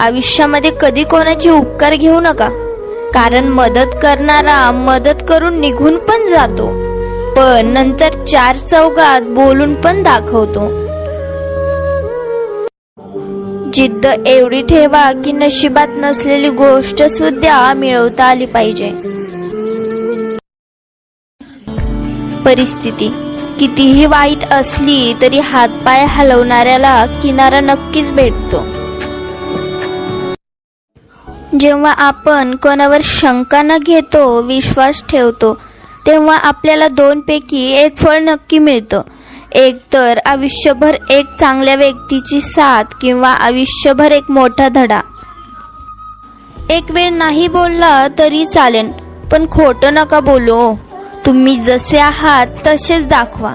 आयुष्यामध्ये कधी कोणाचे उपकार घेऊ नका. कारण मदत करणारा मदत करून निघून पण जातो. पण नंतर चार चौघात बोलून पण दाखवतो. जिद्द एवढी ठेवा की नशिबात नसलेली गोष्ट सुद्धा मिळवता आली पाहिजे. परिस्थिती. कितीही वाईट असली तरी हातपाय हलवणाऱ्याला किनारा नक्कीच भेटतो. जेव्हा आपण कोणावर शंका न घेतो विश्वास ठेवतो तेव्हा आपल्याला दोनपैकी एक फळ नक्की मिळतं. एक तर आयुष्यभर एक चांगल्या व्यक्तीची साथ किंवा आयुष्यभर एक मोठा धडा. एक वेळ नाही बोलला तरी चालेल पण खोटं नका बोलू हो. तुम्ही जसे आहात तसेच दाखवा.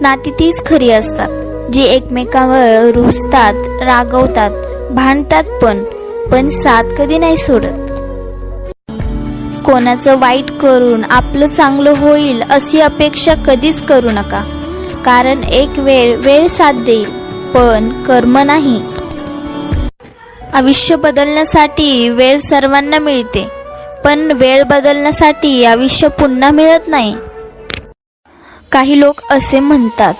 नाती तीच खरी असतात जी एकमेकांवर रुसतात रागवतात. भांडतात पण पण साथ कधी नाही सोडत. कोणाचं वाईट करून आपलं चांगलं होईल अशी अपेक्षा कधीच करू नका. कारण एक वेळ वेळ साथ देईल पण कर्म नाही. आयुष्य बदलण्यासाठी वेळ सर्वांना मिळते पण वेळ बदलण्यासाठी आयुष्य पुन्हा मिळत नाही. काही लोक असे म्हणतात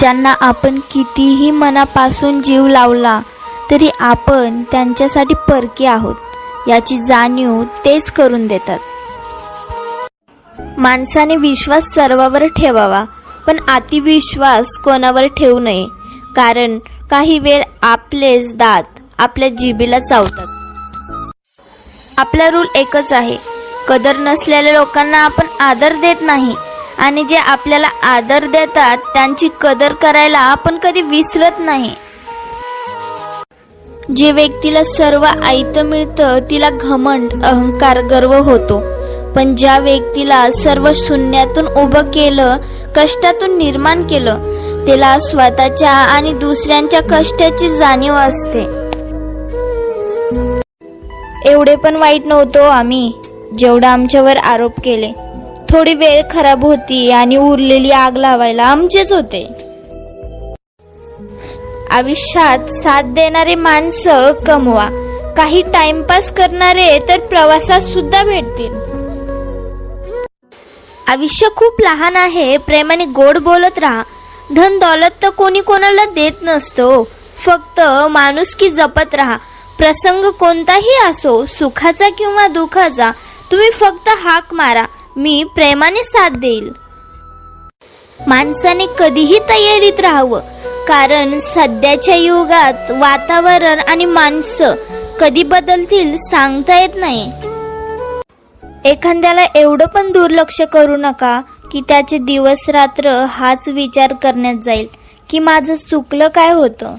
ज्यांना आपण कितीही मनापासून जीव लावला तरी आपण त्यांच्यासाठी परके आहोत. याची जाणीव तेच करून देतात. माणसाने विश्वास सर्वावर ठेवावा पण अतिविश्वास कोणावर ठेवू नये कारण काही वेळ आपलेच दात आपल्या जिबीला चावतात. आपला रूल एकच आहे कदर नसलेल्या लोकांना आपण आदर देत नाही आणि जे आपल्याला आदर देतात त्यांची कदर करायला आपण कधी विसरत नाही. जे व्यक्तीला सर्व आयत मिळतं तिला घमंड अहंकार गर्व होतो. पण ज्या व्यक्तीला सर्व शून्यातून उभं केलं कष्टातून निर्माण केलं त्याला स्वतःच्या आणि दुसऱ्यांच्या कष्टाची जाणीव असते. एवढे पण वाईट नव्हतो आम्ही जेवढं आमच्यावर आरोप केले. थोडी वेळ खराब होती आणि उरलेली आग लावायला आमचेच होते. आयुष्यात साथ देणारे माणसं कमवा. काही टाइमपास करणारे तर प्रवासात सुद्धा भेटतील. आयुष्य खूप लहान आहे प्रेमाने गोड बोलत राहा. धन दौलत तर कोणी कोणाला देत नसतो. फक्त माणुसकी जपत राहा. प्रसंग कोणताही असो सुखाचा किंवा दुखाचा तुम्ही फक्त हाक मारा. मी प्रेमाने साथ देईल. माणसाने कधीही तयारीत राहावं. कारण सध्याच्या युगात वातावरण आणि माणसं कधी बदलतील सांगता येत नाही. एखाद्याला एवढं पण दुर्लक्ष करू नका की त्याचे दिवस रात्र हाच विचार करण्यात जाईल की माझं चुकलं काय होतं?